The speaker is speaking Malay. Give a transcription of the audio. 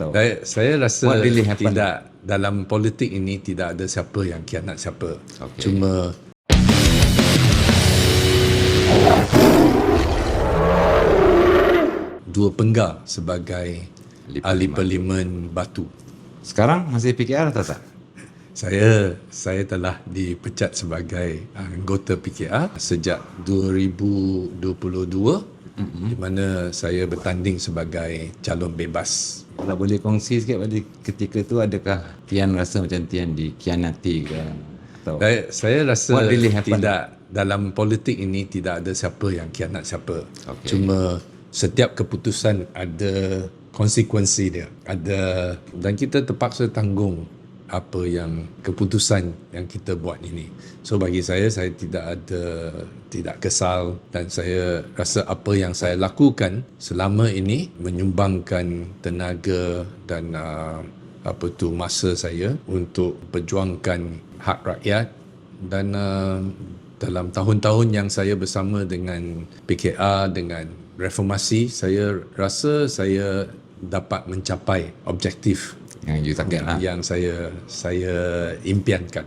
Atau Saya, saya rasa What really happened? tidak dalam politik ini tidak ada siapa yang kianat siapa. Okay. Cuma dua penggal sebagai Ahli ahli parlimen batu. sekarang masih PKR atau tak? Saya saya telah dipecat sebagai anggota PKR sejak 2022 mm-hmm. di mana saya bertanding sebagai calon bebas. Kalau boleh kongsi sikit pada ketika tu adakah Tian rasa macam Tian dikhianati ke atau Saya, saya rasa What really happened? tidak dalam politik ini tidak ada siapa yang kianat siapa. Okay. Cuma setiap keputusan ada konsekuensi dia. Ada dan kita terpaksa tanggung apa yang keputusan yang kita buat ini. So bagi saya saya tidak ada tidak kesal dan saya rasa apa yang saya lakukan selama ini menyumbangkan tenaga dan uh, apa tu masa saya untuk perjuangkan hak rakyat dan uh, dalam tahun-tahun yang saya bersama dengan PKR dengan reformasi saya rasa saya dapat mencapai objektif yang you target lah? yang saya saya impiankan.